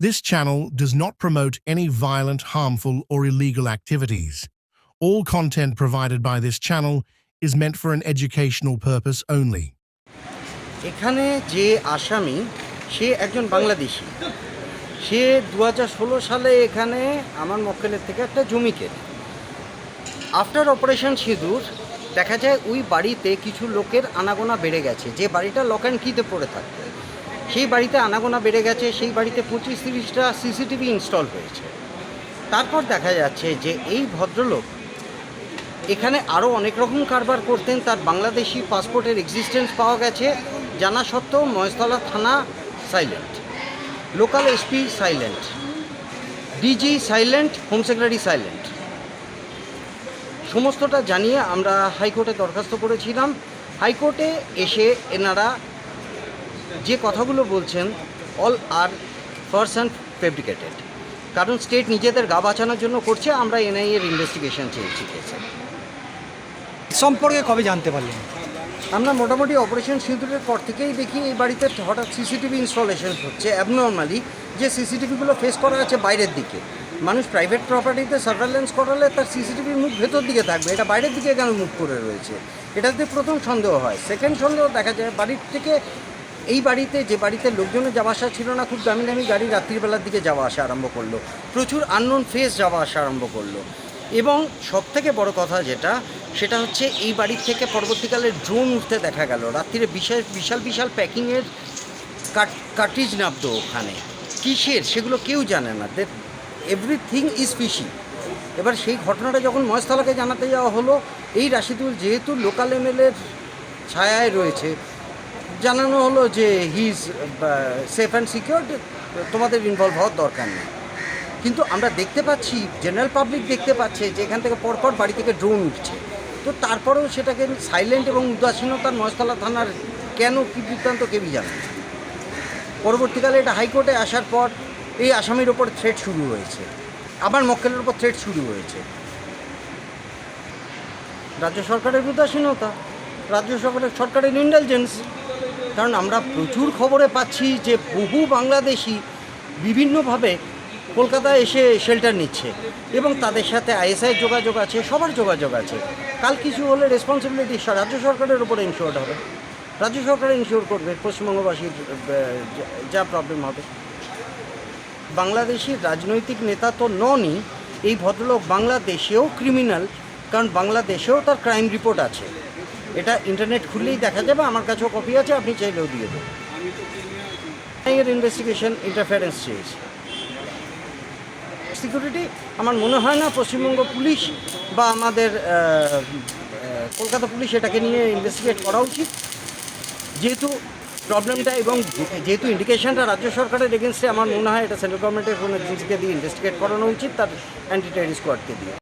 This channel does not promote any violent, harmful, or illegal activities. All content provided by this channel is meant for an educational purpose only. এখানে যে আসামি সে একজন বাংলাদেশি সে দু ষোলো সালে এখানে আমার মক্কেলের থেকে একটা জমি কেনে আফটার অপারেশন সিঁদুর দেখা যায় ওই বাড়িতে কিছু লোকের আনাগোনা বেড়ে গেছে যে বাড়িটা লক অ্যান্ড কিতে পড়ে থাকতো সেই বাড়িতে আনাগোনা বেড়ে গেছে, সেই বাড়িতে পঁচিশ তিরিশটা সিসিটিভি ইনস্টল হয়েছে। তারপর দেখা যাচ্ছে যে এই ভদ্রলোক এখানে আরও অনেক রকম কারবার করতেন, তার বাংলাদেশি পাসপোর্টের এক্সিস্টেন্স পাওয়া গেছে, জানা সত্ত্বেও মহেশতলা থানা silent local SP silent DG silent home secretary silent সমস্তটা জানিয়ে আমরা হাইকোর্টে দরখাস্ত করেছিলাম। হাইকোর্টে এসে এনারা যে কথাগুলো বলছেন অল আর পার্সন ফেব্রিকেটেড কারণ স্টেট নিজেদের গা বাঁচানোর জন্য করছে আমরা এনআইএ এর ইনভেস্টিগেশন চেয়েছি কেসে। সম্পর্কে কবে জানতে পারলেন? আমরা মোটামুটি অপারেশন সিঁদুরের পর থেকেই দেখি এই বাড়িতে হঠাৎ সিসিটিভি ইনস্টলেশন হচ্ছে অ্যাবনর্মালি যে সিসিটিভিগুলো ফেস করা আছে বাইরের দিকে। মানুষ প্রাইভেট প্রপার্টিতে সার্ভেলেন্স করালে তার সিসিটিভির মুখ ভেতর দিকে থাকবে এটা বাইরের দিকে কেন মুখ করে রয়েছে? এটাতে প্রথম সন্দেহ হয়। সেকেন্ড সন্দেহ দেখা যায় বাড়ির থেকে এই বাড়িতে, যে বাড়িতে লোকজনের যাওয়া আসা ছিল না, খুব দামি দামি গাড়ি রাত্রিবেলার দিকে যাওয়া আসা আরম্ভ করল। প্রচুর আননোন ফেস যাওয়া আসা আরম্ভ করল। এবং সব থেকে বড় কথা যেটা, সেটা হচ্ছে এই বাড়ির থেকে পরবর্তীকালে ড্রোন উঠতে দেখা গেল। রাত্রিরে বিশাল বিশাল বিশাল প্যাকিংয়ের কাট কার্টিজ নামতো ওখানে। কিসের? সেগুলো কেউ জানে না। দে এভরিথিং ইজ ফিশি এবার সেই ঘটনাটা যখন মহেশতলাকে জানাতে যাওয়া হলো, এই রাশিদুল যেহেতু লোকাল এমএলএর ছায়ায় রয়েছে জানানো হলো যে he is safe and secure তোমাদের ইনভলভ হওয়ার দরকার নেই। কিন্তু আমরা দেখতে পাচ্ছি জেনারেল পাবলিক দেখতে পাচ্ছে যে এখান থেকে পরপর বাড়ি থেকে ড্রোন উঠছে। তো তারপরেও সেটাকে সাইলেন্ট এবং উদাসীনতার মহেশতলা থানার কেন, কী বৃত্তান্ত, কেউই জানে পরবর্তীকালে এটা হাইকোর্টে আসার পর এই আসামির ওপর থ্রেট শুরু হয়েছে। আবার মক্কেলের ওপর থ্রেট শুরু হয়েছে। রাজ্য সরকারের উদাসীনতা, রাজ্য সরকারের সরকারের ইন্টেলিজেন্স কারণ আমরা প্রচুর খবরে পাচ্ছি যে বহু বাংলাদেশি বিভিন্নভাবে কলকাতায় এসে শেল্টার নিচ্ছে এবং তাদের সাথে আইএসআই যোগাযোগ আছে, সবার যোগাযোগ আছে। কাল কিছু হলে রেসপন্সিবিলিটি রাজ্য সরকারের উপরে ইনশিওর্ড হবে। রাজ্য সরকার ইনশিওর করবে, পশ্চিমবঙ্গবাসীর যা প্রবলেম হবে। বাংলাদেশি রাজনৈতিক নেতা তো ননই, এই ভদ্রলোক বাংলাদেশেও ক্রিমিনাল কারণ বাংলাদেশেও তার ক্রাইম রিপোর্ট আছে। এটা ইন্টারনেট খুললেই দেখা যাবে, আমার কাছেও কপি আছে, আপনি চাইলেও দিয়ে দেবেন। ইনভেস্টিগেশন ইন্টারফারেন্স চেয়েছে সিকিউরিটি আমার মনে হয় না পশ্চিমবঙ্গ পুলিশ বা আমাদের কলকাতা পুলিশ এটাকে নিয়ে ইনভেস্টিগেট করা উচিত। যেহেতু প্রবলেমটা এবং যেহেতু ইন্ডিকেশনটা রাজ্য সরকারের এগেনস্টে আমার মনে হয় এটা সেন্ট্রাল গভর্নমেন্টের কোনো এজেন্সিকে দিয়ে ইনভেস্টিগেট করানো উচিত, তার অ্যান্টি টেরিস স্কোয়াডকে দিয়ে।